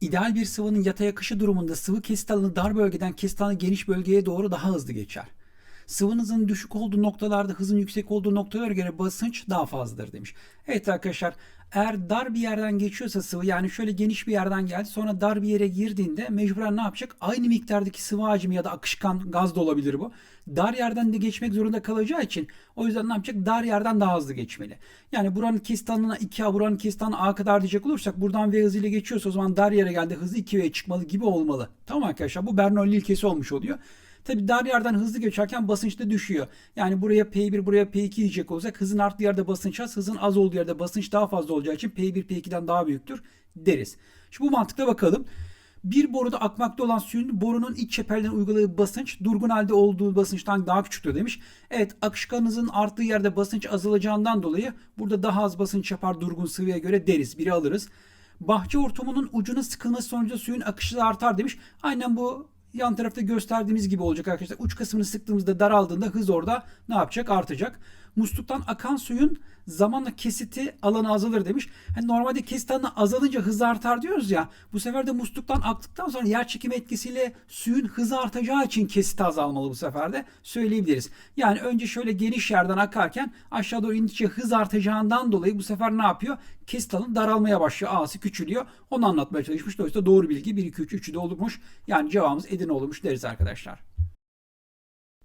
İdeal bir sıvının yatay akışı durumunda sıvı kesit alanı dar bölgeden kesit alanı geniş bölgeye doğru daha hızlı geçer. Sıvının hızının düşük olduğu noktalarda hızın yüksek olduğu noktalara göre basınç daha fazladır demiş. Evet arkadaşlar eğer dar bir yerden geçiyorsa sıvı yani şöyle geniş bir yerden geldi sonra dar bir yere girdiğinde mecburen ne yapacak? Aynı miktardaki sıvı hacmi ya da akışkan gaz da olabilir bu. Dar yerden de geçmek zorunda kalacağı için o yüzden ne yapacak? Dar yerden daha hızlı geçmeli. Yani buranın kesit alanına 2A buranın kesit alanına A kadar diyecek olursak buradan V hızıyla geçiyorsa o zaman dar yere geldi hızı 2V'ye çıkmalı gibi olmalı. Tamam arkadaşlar bu Bernoulli ilkesi olmuş oluyor. Tabi dar yerden hızlı geçerken basınç da düşüyor. Yani buraya P1 buraya P2 diyecek olsak hızın arttığı yerde basınç az, hızın az olduğu yerde basınç daha fazla olacağı için P1 P2'den daha büyüktür deriz. Şimdi bu mantıkla bakalım. Bir boruda akmakta olan suyun borunun iç çeperlerine uyguladığı basınç durgun halde olduğu basınçtan daha küçüktür demiş. Evet akışkan hızın arttığı yerde basınç azalacağından dolayı burada daha az basınç yapar durgun sıvıya göre deriz. Biri alırız. Bahçe hortumunun ucunun sıkılması sonucu suyun akışı da artar demiş. Aynen bu yan tarafta gösterdiğimiz gibi olacak arkadaşlar. Uç kısmını sıktığımızda daraldığında hız orada ne yapacak? Artacak. Musluktan akan suyun zamanla kesiti alanı azalır demiş. Hani normalde kesit alanı azalınca hız artar diyoruz ya. Bu sefer de musluktan aktıktan sonra yer çekimi etkisiyle suyun hızı artacağı için kesiti azalmalı bu sefer de söyleyebiliriz. Yani önce şöyle geniş yerden akarken aşağı doğru indikçe hız artacağından dolayı bu sefer ne yapıyor? Kesit alanı daralmaya başlıyor. A'sı küçülüyor. Onu anlatmaya çalışmış. Dolayısıyla doğru bilgi 1, 2, 3, 3'ü de olurmuş. Yani cevabımız Edirne olurmuş deriz arkadaşlar.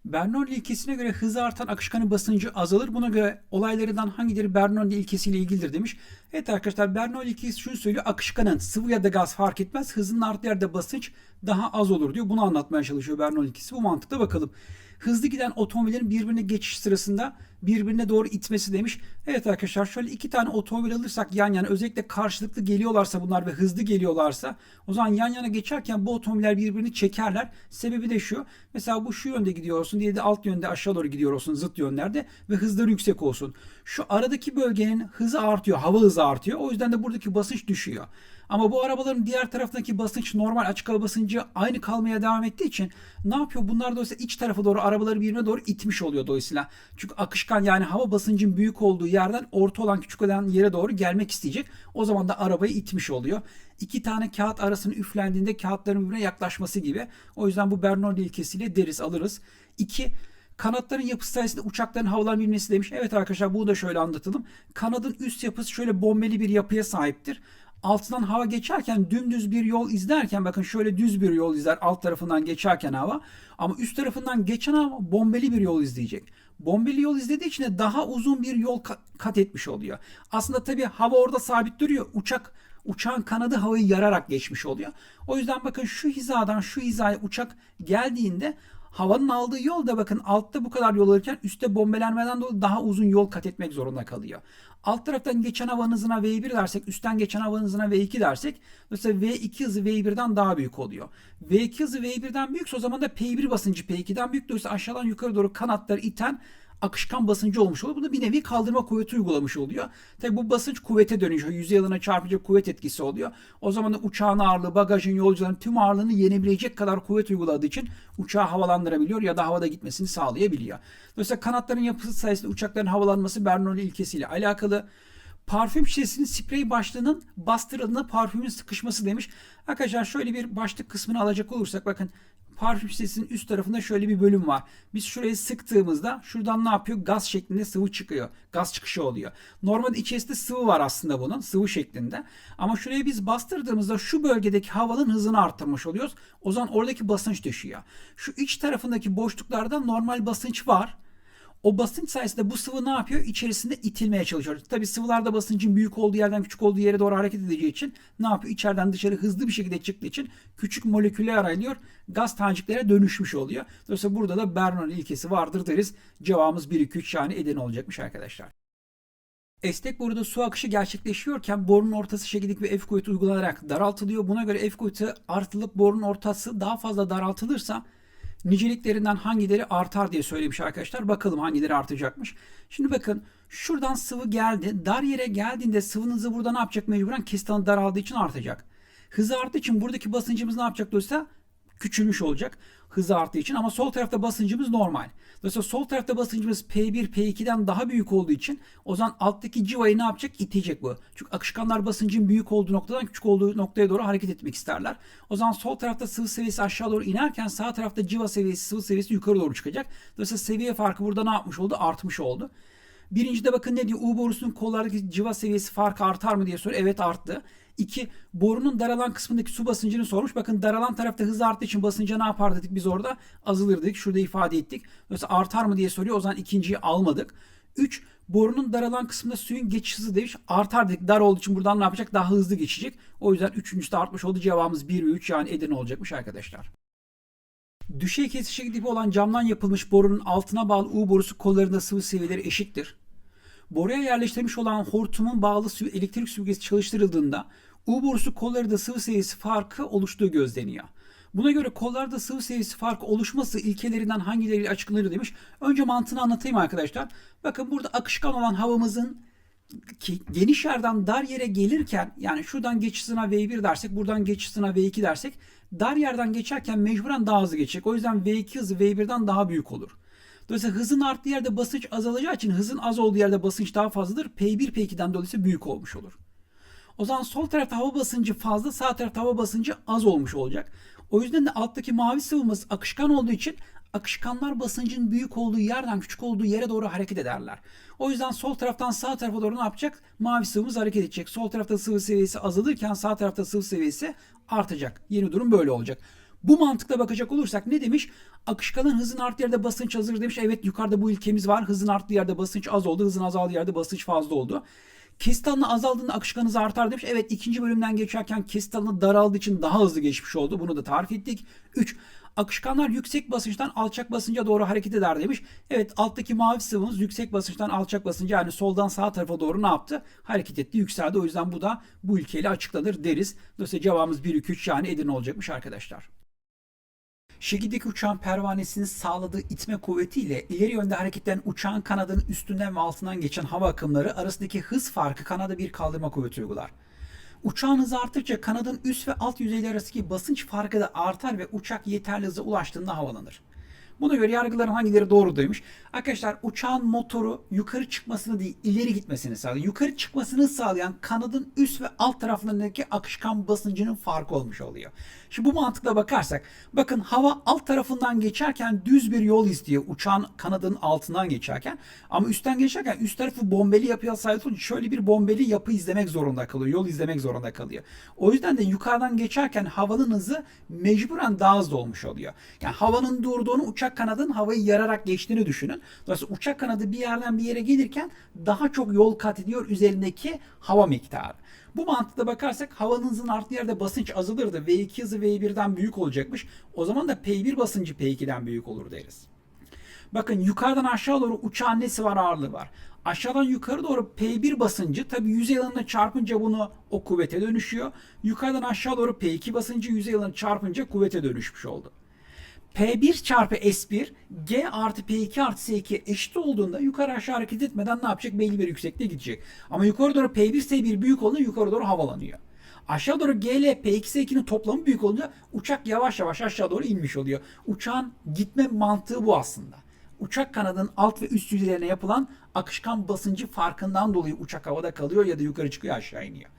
Bernoulli ilkesine göre hızı artan akışkanın basıncı azalır. Buna göre olaylarından hangileri Bernoulli ilkesiyle ilgilidir demiş. Evet arkadaşlar Bernoulli ilkesi şunu söylüyor. Akışkanın sıvı ya da gaz fark etmez. Hızının arttığı yerde basınç daha az olur diyor. Bunu anlatmaya çalışıyor Bernoulli ilkesi. Bu mantıkla bakalım. Hızlı giden otomobillerin birbirine geçiş sırasında birbirine doğru itmesi demiş. Evet arkadaşlar şöyle iki tane otomobil alırsak yan yana özellikle karşılıklı geliyorlarsa bunlar ve hızlı geliyorlarsa o zaman yan yana geçerken bu otomobiller birbirini çekerler. Sebebi de şu. Mesela bu şu yönde gidiyor olsun diye de alt yönde aşağı doğru gidiyor olsun zıt yönlerde ve hızları yüksek olsun. Şu aradaki bölgenin hızı artıyor. Hava hızı artıyor. O yüzden de buradaki basınç düşüyor. Ama bu arabaların diğer taraftaki basınç normal açık hava basıncı aynı kalmaya devam ettiği için ne yapıyor? Bunlar dolayısıyla iç tarafa doğru arabaları birbirine doğru itmiş oluyor dolayısıyla. Çünkü akışkan yani hava basıncın büyük olduğu yerden orta olan küçük olan yere doğru gelmek isteyecek. O zaman da arabayı itmiş oluyor. İki tane kağıt arasını üflendiğinde kağıtların birbirine yaklaşması gibi. O yüzden bu Bernoulli ilkesiyle deriz alırız. İki, Kanatların yapısı sayesinde uçakların havalanabilmesi demiş. Evet arkadaşlar bunu da şöyle anlatalım. Kanadın üst yapısı şöyle bombeli bir yapıya sahiptir altından hava geçerken dümdüz bir yol izlerken bakın şöyle düz bir yol izler alt tarafından geçerken hava ama üst tarafından geçen hava bombeli bir yol izleyecek. Bombeli yol izlediği için de daha uzun bir yol kat etmiş oluyor. Aslında tabii hava orada sabit duruyor. Uçak uçağın kanadı havayı yararak geçmiş oluyor. O yüzden bakın şu hizadan şu hizaya uçak geldiğinde havanın aldığı yol da bakın altta bu kadar yol alırken üstte bombelenmeden dolayı daha uzun yol kat etmek zorunda kalıyor. Alt taraftan geçen havanın hızına V1 dersek, üstten geçen havanın hızına V2 dersek, mesela V2 hızı V1'den daha büyük oluyor. V2 hızı V1'den büyükse o zaman da P1 basıncı P2'den büyük. Dolayısıyla aşağıdan yukarı doğru kanatları iten akışkan basıncı olmuş oluyor. Bu da bir nevi kaldırma kuvveti uygulamış oluyor. Tabi bu basınç kuvvete dönüşüyor. Yüzey alanına çarpıcı kuvvet etkisi oluyor. O zaman da uçağın ağırlığı, bagajın, yolcuların tüm ağırlığını yenebilecek kadar kuvvet uyguladığı için uçağı havalandırabiliyor ya da havada gitmesini sağlayabiliyor. Dolayısıyla kanatların yapısı sayesinde uçakların havalanması Bernoulli ilkesiyle alakalı. Parfüm şişesinin sprey başlığının bastırıldığında parfümün sıkışması demiş. Arkadaşlar şöyle bir başlık kısmını alacak olursak bakın parfüm şişesinin üst tarafında şöyle bir bölüm var. Biz şurayı sıktığımızda şuradan ne yapıyor? Gaz şeklinde sıvı çıkıyor. Gaz çıkışı oluyor. Normalde içerisinde sıvı var aslında bunun. Sıvı şeklinde. Ama şuraya biz bastırdığımızda şu bölgedeki havanın hızını arttırmış oluyoruz. O zaman oradaki basınç düşüyor. Şu iç tarafındaki boşluklarda normal basınç var. O basınç sayesinde bu sıvı ne yapıyor? İçerisinde itilmeye çalışıyor. Tabi sıvılarda basıncın büyük olduğu yerden küçük olduğu yere doğru hareket edeceği için ne yapıyor? İçeriden dışarı hızlı bir şekilde çıktığı için küçük moleküller ayrılıyor. Gaz taneciklere dönüşmüş oluyor. Dolayısıyla burada da Bernoulli ilkesi vardır deriz. Cevabımız 1 2 3 yani Eden olacakmış arkadaşlar. Esnek boruda su akışı gerçekleşiyorken borunun ortası şekillik ve F kuvveti uygulanarak daraltılıyor. Buna göre F kuvveti artılıp borunun ortası daha fazla daraltılırsa niceliklerinden hangileri artar diye söylemiş arkadaşlar. Bakalım hangileri artacakmış. Şimdi bakın şuradan sıvı geldi. Dar yere geldiğinde sıvının hızı burada ne yapacak? Mecburen kesit alanı daraldığı için artacak. Hızı arttığı için buradaki basıncımız ne yapacak dolayısıyla? Küçülmüş olacak hızı arttığı için ama sol tarafta basıncımız normal. Dolayısıyla sol tarafta basıncımız P1, P2'den daha büyük olduğu için o zaman alttaki civayı ne yapacak? İtecek bu. Çünkü akışkanlar basıncın büyük olduğu noktadan küçük olduğu noktaya doğru hareket etmek isterler. O zaman sol tarafta sıvı seviyesi aşağı doğru inerken sağ tarafta civa seviyesi, sıvı seviyesi yukarı doğru çıkacak. Dolayısıyla seviye farkı burada ne yapmış oldu? Artmış oldu. Birincide bakın ne diyor? U borusunun kollardaki civa seviyesi farkı artar mı diye soruyor. Evet arttı. 2. Borunun daralan kısmındaki su basıncını sormuş. Bakın daralan tarafta hız arttığı için basınca ne yapar dedik biz orada? Azalır. Şurada ifade ettik. Dolayısıyla artar mı diye soruyor. O zaman ikinciyi almadık. 3. Borunun daralan kısmında suyun geçiş hızı demiş. Artar dedik. Dar olduğu için buradan ne yapacak? Daha hızlı geçecek. O yüzden üçüncüsü de artmış oldu. Cevabımız 1 ve 3 yani Edirne olacakmış arkadaşlar. Düşey kesişe gibi olan camdan yapılmış borunun altına bağlı U borusu kollarında sıvı seviyeleri eşittir. Boruya yerleştirilmiş olan hortumun bağlı elektrik süpürgesi çalıştırıldığında U borusu kollarında sıvı seviyesi farkı oluştuğu gözleniyor. Buna göre kollarda sıvı seviyesi farkı oluşması ilkelerinden hangileriyle açıklanır demiş. Önce mantığını anlatayım arkadaşlar. Bakın burada akışkan olan havamızın ki geniş yerden dar yere gelirken yani şuradan geçiş hızına V1 dersek buradan geçiş hızına V2 dersek dar yerden geçerken mecburen daha hızlı geçecek. O yüzden V2 hızı V1'den daha büyük olur. Dolayısıyla hızın arttığı yerde basınç azalacağı için hızın az olduğu yerde basınç daha fazladır. P1 P2'den dolayısıyla büyük olmuş olur. O zaman sol tarafta hava basıncı fazla, sağ tarafta hava basıncı az olmuş olacak. O yüzden de alttaki mavi sıvımız akışkan olduğu için akışkanlar basıncın büyük olduğu yerden küçük olduğu yere doğru hareket ederler. O yüzden sol taraftan sağ tarafa doğru ne yapacak? Mavi sıvımız hareket edecek. Sol tarafta sıvı seviyesi azalırken sağ tarafta sıvı seviyesi artacak. Yeni durum böyle olacak. Bu mantıkla bakacak olursak ne demiş? Akışkanın hızın arttığı yerde basınç azalır demiş. Evet yukarıda bu ilkemiz var. Hızın arttığı yerde basınç az oldu. Hızın azaldığı yerde basınç fazla oldu. Kesit alanı azaldığında akışkan hızı artar demiş. Evet ikinci bölümden geçerken kesit alanı daraldığı için daha hızlı geçmiş oldu. Bunu da tarif ettik. 3. Akışkanlar yüksek basınçtan alçak basınca doğru hareket eder demiş. Evet alttaki mavi sıvımız yüksek basınçtan alçak basınca yani soldan sağ tarafa doğru ne yaptı? Hareket etti, yükseldi. O yüzden bu da bu ilkeyle açıklanır deriz. Dolayısıyla cevabımız 1, 2, 3 yani Edirne olacakmış arkadaşlar. Şekildeki uçağın pervanesinin sağladığı itme kuvvetiyle ileri yönde hareketten uçağın kanadının üstünden ve altından geçen hava akımları arasındaki hız farkı kanada bir kaldırma kuvveti uygular. Uçağın hızı arttıkça kanadın üst ve alt yüzeyler arasındaki basınç farkı da artar ve uçak yeterli hıza ulaştığında havalanır. Buna göre yargıların hangileri doğru demiş. Arkadaşlar uçağın motoru yukarı çıkmasını değil ileri gitmesini sağlıyor. Yukarı çıkmasını sağlayan kanadın üst ve alt taraflarındaki akışkan basıncının farkı olmuş oluyor. Şimdi bu mantıkla bakarsak bakın hava alt tarafından geçerken düz bir yol istiyor uçağın kanadının altından geçerken ama üstten geçerken üst tarafı bombeli yapıya sahip olduğu şöyle bir bombeli yapı izlemek zorunda kalıyor. Yol izlemek zorunda kalıyor. O yüzden de yukarıdan geçerken havanın hızı mecburen daha hızlı olmuş oluyor. Yani havanın durduğunu uçak kanadının havayı yararak geçtiğini düşünün. Dolayısıyla uçak kanadı bir yerden bir yere gelirken daha çok yol kat ediyor üzerindeki hava miktarı. Bu mantıkla bakarsak havanın hızının arttığı yerde basınç azalırdı. V2 hızı V1'den büyük olacakmış. O zaman da P1 basıncı P2'den büyük olur deriz. Bakın yukarıdan aşağı doğru uçağın nesi var ağırlığı var. Aşağıdan yukarı doğru P1 basıncı tabi yüzey alanına çarpınca bunu o kuvvete dönüşüyor. Yukarıdan aşağı doğru P2 basıncı yüzey alanına çarpınca kuvvete dönüşmüş oldu. P1 çarpı S1 G artı P2 artı S2 eşit olduğunda yukarı aşağı hareket etmeden ne yapacak? Belli bir yüksekliğe gidecek. Ama yukarı doğru P1 S1 büyük olduğunda yukarı doğru havalanıyor. Aşağı doğru G ile P2 S2'nin toplamı büyük olunca uçak yavaş yavaş aşağı doğru inmiş oluyor. Uçağın gitme mantığı bu aslında. Uçak kanadının alt ve üst yüzeylerine yapılan akışkan basıncı farkından dolayı uçak havada kalıyor ya da yukarı çıkıyor aşağı iniyor.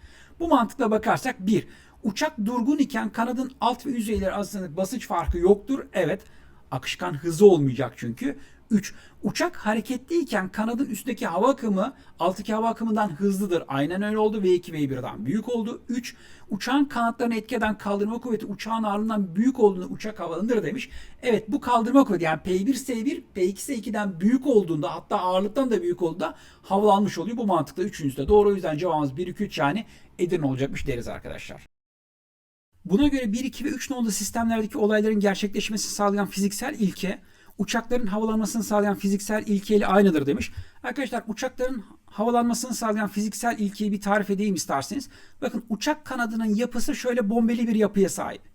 Bu mantıkla bakarsak bir, Uçak durgun iken kanadın alt ve yüzeyleri arasında basınç farkı yoktur. Evet. Akışkan hızı olmayacak çünkü. 3. Uçak hareketliyken kanadın üstteki hava akımı alttaki hava akımından hızlıdır. Aynen öyle oldu. V2 V1'den büyük oldu. 3. Uçağın kanatlarını etkeden kaldırma kuvveti uçağın ağırlığından büyük olduğunda uçak havalanır demiş. Evet bu kaldırma kuvveti yani P1 S1 P2 S2'den büyük olduğunda hatta ağırlıktan da büyük olduğunda havalanmış oluyor. Bu mantıkla üçüncüsü de doğru. O yüzden cevabımız 1 2 3 yani Edirne olacakmış deriz arkadaşlar. Buna göre 1, 2 ve 3 nolu sistemlerdeki olayların gerçekleşmesini sağlayan fiziksel ilke uçakların havalanmasını sağlayan fiziksel ilkeyle aynıdır demiş. Arkadaşlar uçakların havalanmasını sağlayan fiziksel ilkeyi bir tarif edeyim isterseniz. Bakın uçak kanadının yapısı şöyle bombeli bir yapıya sahip.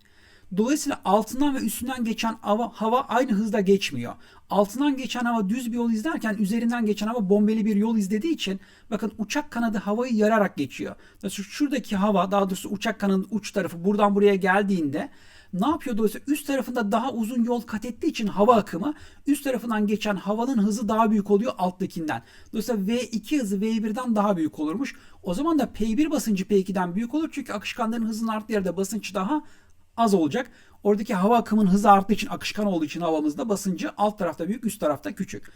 Dolayısıyla altından ve üstünden geçen hava, hava aynı hızda geçmiyor. Altından geçen hava düz bir yol izlerken üzerinden geçen hava bombeli bir yol izlediği için bakın uçak kanadı havayı yararak geçiyor. Şuradaki hava daha doğrusu uçak kanadının uç tarafı buradan buraya geldiğinde ne yapıyor dolayısıyla üst tarafında daha uzun yol kat ettiği için hava akımı üst tarafından geçen havanın hızı daha büyük oluyor alttakinden. Dolayısıyla V2 hızı V1'den daha büyük olurmuş. O zaman da P1 basıncı P2'den büyük olur çünkü akışkanların hızının arttığı yerde basınç daha az olacak. Oradaki hava akımının hızı arttığı için akışkan olduğu için havamızda basıncı alt tarafta büyük üst tarafta küçük.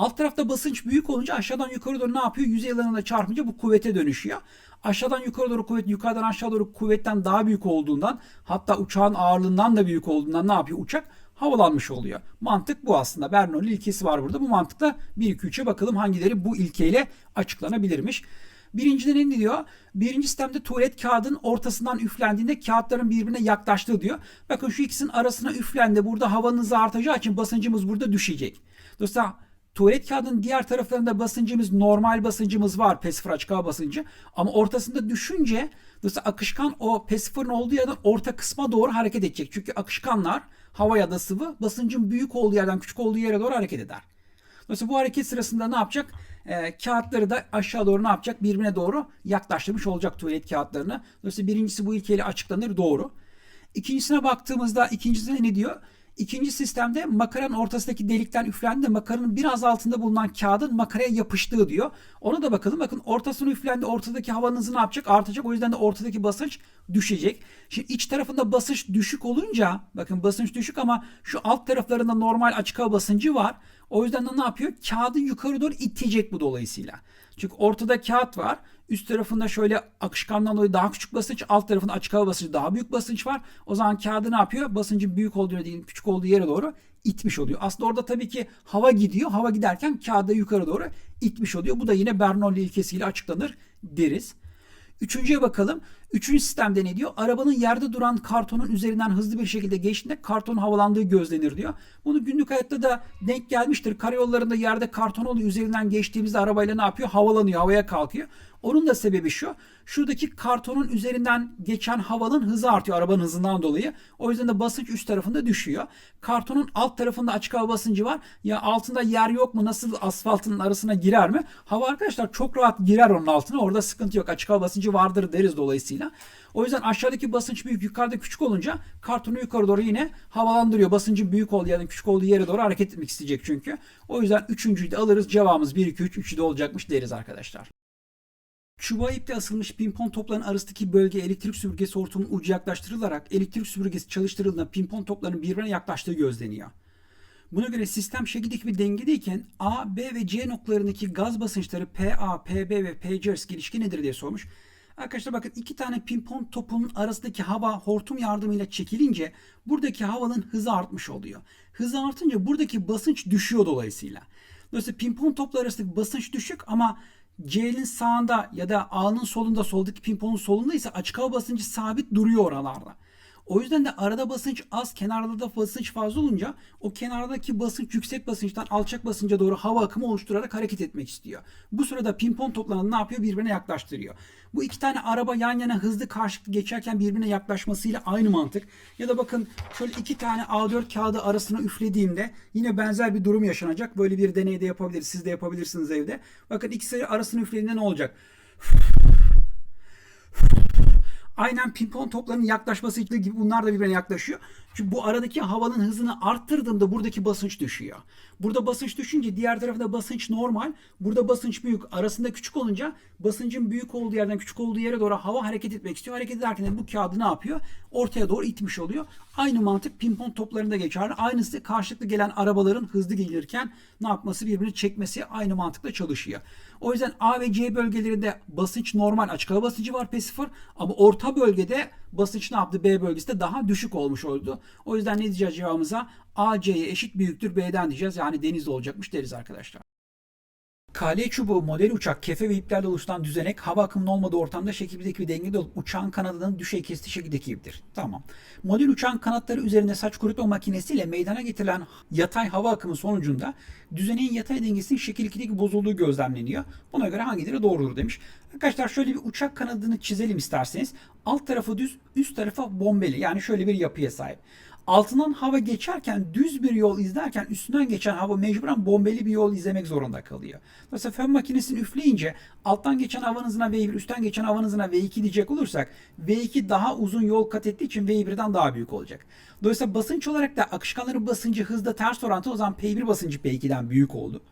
Alt tarafta basınç büyük olunca aşağıdan yukarı doğru ne yapıyor? Yüzey alanına çarpınca bu kuvvete dönüşüyor. Aşağıdan yukarı doğru kuvvet, yukarıdan aşağı doğru kuvvetten daha büyük olduğundan hatta uçağın ağırlığından da büyük olduğundan ne yapıyor? Uçak havalanmış oluyor. Mantık bu aslında. Bernoulli ilkesi var burada. Bu mantıkla 1 2 3'e bakalım hangileri bu ilkeyle açıklanabilirmiş. Birincide ne diyor? Birinci sistemde tuvalet kağıdın ortasından üflendiğinde kağıtların birbirine yaklaştığı diyor. Bakın şu ikisinin arasına üflendi. Burada havanın hızı artacağı için basıncımız burada düşecek. Dolayısıyla tuvalet kağıdının diğer taraflarında basıncımız normal basıncımız var. P0 açık hava basıncı. Ama ortasında düşünce dolayısıyla akışkan o P0'ın olduğu yerden orta kısma doğru hareket edecek. Çünkü akışkanlar hava ya da sıvı basıncın büyük olduğu yerden küçük olduğu yere doğru hareket eder. Dolayısıyla bu hareket sırasında ne yapacak? Ee, kağıtları da aşağı doğru ne yapacak? Birbirine doğru yaklaştırmış olacak tuvalet kağıtlarını. Dolayısıyla birincisi bu ilkeyle açıklanır doğru. İkincisine baktığımızda ikincisine ne diyor? İkinci sistemde makaranın ortasındaki delikten üflendi. Makaranın biraz altında bulunan kağıdın makaraya yapıştığı diyor. Ona da bakalım. Bakın ortasını üflendi. Ortadaki havanın hızı ne yapacak? Artacak. O yüzden de ortadaki basınç düşecek. Şimdi iç tarafında basınç düşük olunca bakın basınç düşük ama şu alt taraflarında normal açık hava basıncı var. O yüzden de ne yapıyor? Kağıdı yukarı doğru itecek bu dolayısıyla. Çünkü ortada kağıt var. Üst tarafında şöyle akışkandan dolayı daha küçük basınç, alt tarafında açık hava basıncı daha büyük basınç var. O zaman kağıdı ne yapıyor? Basıncın büyük olduğu değil, küçük olduğu yere doğru itmiş oluyor. Aslında orada tabii ki hava gidiyor. Hava giderken kağıdı yukarı doğru itmiş oluyor. Bu da yine Bernoulli ilkesiyle açıklanır deriz. Üçüncüye bakalım. Üçüncü sistemde ne diyor? Arabanın yerde duran kartonun üzerinden hızlı bir şekilde geçtiğinde karton havalandığı gözlenir diyor. Bunu günlük hayatta da denk gelmiştir. Karayollarında yerde karton oluyor. Üzerinden geçtiğimizde arabayla ne yapıyor? Havalanıyor, havaya kalkıyor. Onun da sebebi şu. Şuradaki kartonun üzerinden geçen havanın hızı artıyor arabanın hızından dolayı. O yüzden de basınç üst tarafında düşüyor. Kartonun alt tarafında açık hava basıncı var. Ya altında yer yok mu? Nasıl asfaltın arasına girer mi? Hava arkadaşlar çok rahat girer onun altına. Orada sıkıntı yok. Açık hava basıncı vardır deriz dolayısıyla. O yüzden aşağıdaki basınç büyük, yukarıda küçük olunca kartonu yukarı doğru yine havalandırıyor. Basıncın büyük olduğu yerden küçük olduğu yere doğru hareket etmek isteyecek çünkü. O yüzden üçüncüyü de alırız. Cevabımız 1, 2, 3, 3'ü de olacakmış deriz arkadaşlar. Çubuğa iple asılmış pimpon toplarının arasındaki bölge elektrik süpürgesi hortumunun ucu yaklaştırılarak elektrik süpürgesi çalıştırıldığında pimpon toplarının birbirine yaklaştığı gözleniyor. Buna göre sistem şekildeki bir dengedeyken A, B ve C noktalarındaki gaz basınçları PA, PB ve PC arası ilişki nedir diye sormuş. Arkadaşlar bakın iki tane pimpon topunun arasındaki hava hortum yardımıyla çekilince buradaki havanın hızı artmış oluyor. Hızı artınca buradaki basınç düşüyor dolayısıyla. Dolayısıyla pimpon topları arasındaki basınç düşük ama C'nin sağında ya da A'nın solunda soldaki pimponun solunda ise açık hava basıncı sabit duruyor oralarda. O yüzden de arada basınç az, kenarda da basınç fazla olunca o kenardaki basınç yüksek basınçtan alçak basınca doğru hava akımı oluşturarak hareket etmek istiyor. Bu sırada pimpon toplarını ne yapıyor? Birbirine yaklaştırıyor. Bu iki tane araba yan yana hızlı karşılıklı geçerken birbirine yaklaşmasıyla aynı mantık. Ya da bakın şöyle iki tane A4 kağıdı arasına üflediğimde yine benzer bir durum yaşanacak. Böyle bir deney de yapabiliriz. Siz de yapabilirsiniz evde. Bakın ikisi arasına üflediğinde ne olacak? Aynen pimpon toplarının yaklaşması gibi bunlar da birbirine yaklaşıyor. Çünkü bu aradaki havanın hızını arttırdığımda buradaki basınç düşüyor. Burada basınç düşünce diğer tarafta basınç normal. Burada basınç büyük. Arasında küçük olunca basıncın büyük olduğu yerden küçük olduğu yere doğru hava hareket etmek istiyor. Hareket ederken de bu kağıdı ne yapıyor? Ortaya doğru itmiş oluyor. Aynı mantık pimpon toplarında geçerli. Aynısı karşılıklı gelen arabaların hızlı gelirken ne yapması birbirini çekmesi aynı mantıkla çalışıyor. O yüzden A ve C bölgelerinde basınç normal açık hava basıncı var P0 ama orta bölgede basınç ne yaptı? B bölgesinde daha düşük olmuş oldu. O yüzden ne diyeceğiz cevabımıza? A C'ye eşit büyüktür B'den diyeceğiz. Yani denizde olacakmış deriz arkadaşlar. Kale çubuğu model uçak kefe ve iplerle oluşturan düzenek hava akımının olmadığı ortamda şekildeki bir dengede olup uçağın kanadının düşey kestiği şekildeki gibidir. Tamam. Model uçağın kanatları üzerinde saç kurutma makinesiyle meydana getirilen yatay hava akımı sonucunda düzeneğin yatay dengesinin şekil 2'deki bozulduğu gözlemleniyor. Buna göre hangileri doğrudur demiş. Arkadaşlar şöyle bir uçak kanadını çizelim isterseniz. Alt tarafı düz, üst tarafı bombeli. Yani şöyle bir yapıya sahip altından hava geçerken düz bir yol izlerken üstünden geçen hava mecburen bombeli bir yol izlemek zorunda kalıyor. Mesela fön makinesini üfleyince alttan geçen havanın hızına V1, üstten geçen havanın hızına V2 diyecek olursak V2 daha uzun yol kat ettiği için V1'den daha büyük olacak. Dolayısıyla basınç olarak da akışkanların basıncı hızda ters orantı o zaman P1 basıncı P2'den büyük oldu.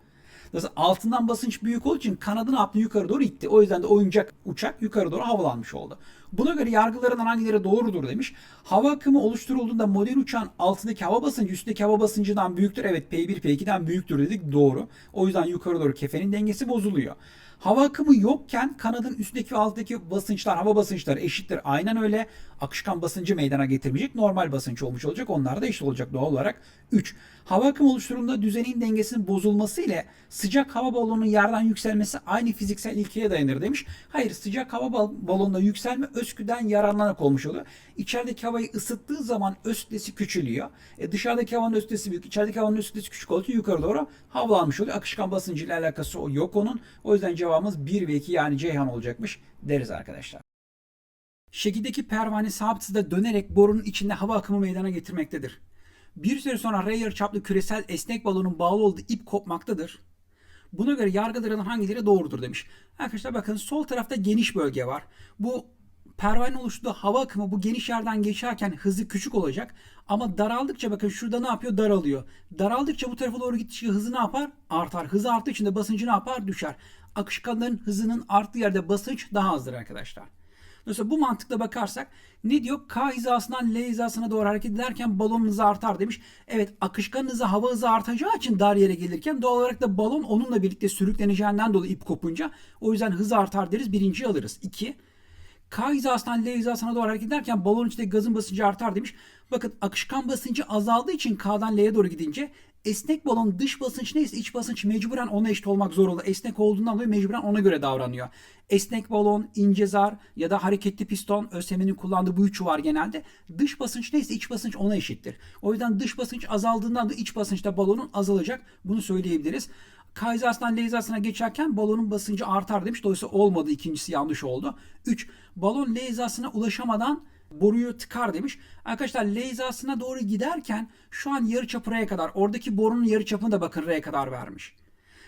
Dolayısıyla altından basınç büyük olduğu için kanadın aplı yukarı doğru itti. O yüzden de oyuncak uçak yukarı doğru havalanmış oldu. Buna göre yargılarından hangileri doğrudur demiş. Hava akımı oluşturulduğunda model uçağın altındaki hava basıncı üstteki hava basıncından büyüktür. Evet P1 P2'den büyüktür dedik doğru. O yüzden yukarı doğru kefenin dengesi bozuluyor. Hava akımı yokken kanadın üstteki ve alttaki basınçlar, hava basınçları eşittir. Aynen öyle. Akışkan basıncı meydana getirmeyecek. Normal basınç olmuş olacak. Onlar da eşit olacak doğal olarak. 3. Hava akımı oluşturduğunda düzenin dengesinin bozulması ile sıcak hava balonunun yerden yükselmesi aynı fiziksel ilkeye dayanır demiş. Hayır sıcak hava bal- balonunda yükselme ösküden yararlanarak olmuş oluyor. İçerideki havayı ısıttığı zaman öz kütlesi küçülüyor. E dışarıdaki havanın öz kütlesi büyük. içerideki havanın öz kütlesi küçük olduğu için yukarı doğru havalanmış oluyor. Akışkan basıncı ile alakası yok onun. O yüzden cevabımız 1 ve 2 yani Ceyhan olacakmış deriz arkadaşlar. Şekildeki pervane sabit hızda dönerek borunun içinde hava akımı meydana getirmektedir. Bir süre sonra R yarıçaplı küresel esnek balonun bağlı olduğu ip kopmaktadır. Buna göre yargılarının hangileri doğrudur demiş. Arkadaşlar bakın sol tarafta geniş bölge var. Bu pervane oluştuğu hava akımı bu geniş yerden geçerken hızı küçük olacak. Ama daraldıkça bakın şurada ne yapıyor? Daralıyor. Daraldıkça bu tarafa doğru gittikçe hızı ne yapar? Artar. Hızı arttığı için de basıncı ne yapar? Düşer. Akışkanların hızının arttığı yerde basınç daha azdır arkadaşlar. Dolayısıyla bu mantıkla bakarsak ne diyor? K hizasından L hizasına doğru hareket ederken balonun hızı artar demiş. Evet akışkan hızı hava hızı artacağı için dar yere gelirken doğal olarak da balon onunla birlikte sürükleneceğinden dolayı ip kopunca o yüzden hızı artar deriz. Birinciyi alırız. 2. K hizasından L hizasına doğru hareket ederken balonun içindeki gazın basıncı artar demiş. Bakın akışkan basıncı azaldığı için K'dan L'ye doğru gidince esnek balon dış basınç neyse iç basınç mecburen ona eşit olmak zorunda. Esnek olduğundan dolayı mecburen ona göre davranıyor. Esnek balon, ince zar ya da hareketli piston ÖSYM'nin kullandığı bu üçü var genelde. Dış basınç neyse iç basınç ona eşittir. O yüzden dış basınç azaldığından da iç basınç da balonun azalacak. Bunu söyleyebiliriz. K hizasından L hizasına geçerken balonun basıncı artar demiş. Dolayısıyla olmadı. ikincisi yanlış oldu. 3. Balon L hizasına ulaşamadan boruyu tıkar demiş. Arkadaşlar L hizasına doğru giderken şu an yarı çapı R'ye kadar. Oradaki borunun yarı çapını da bakın R'ye kadar vermiş.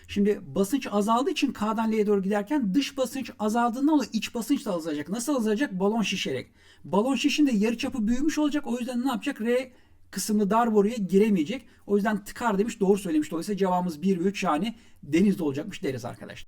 Şimdi basınç azaldığı için K'dan L'ye doğru giderken dış basınç azaldığından dolayı iç basınç da azalacak. Nasıl azalacak? Balon şişerek. Balon şişinde yarı çapı büyümüş olacak. O yüzden ne yapacak? R kısımlı dar boruya giremeyecek. O yüzden tıkar demiş. Doğru söylemiş. Dolayısıyla cevabımız 1 ve 3 yani denizde olacakmış deriz arkadaşlar.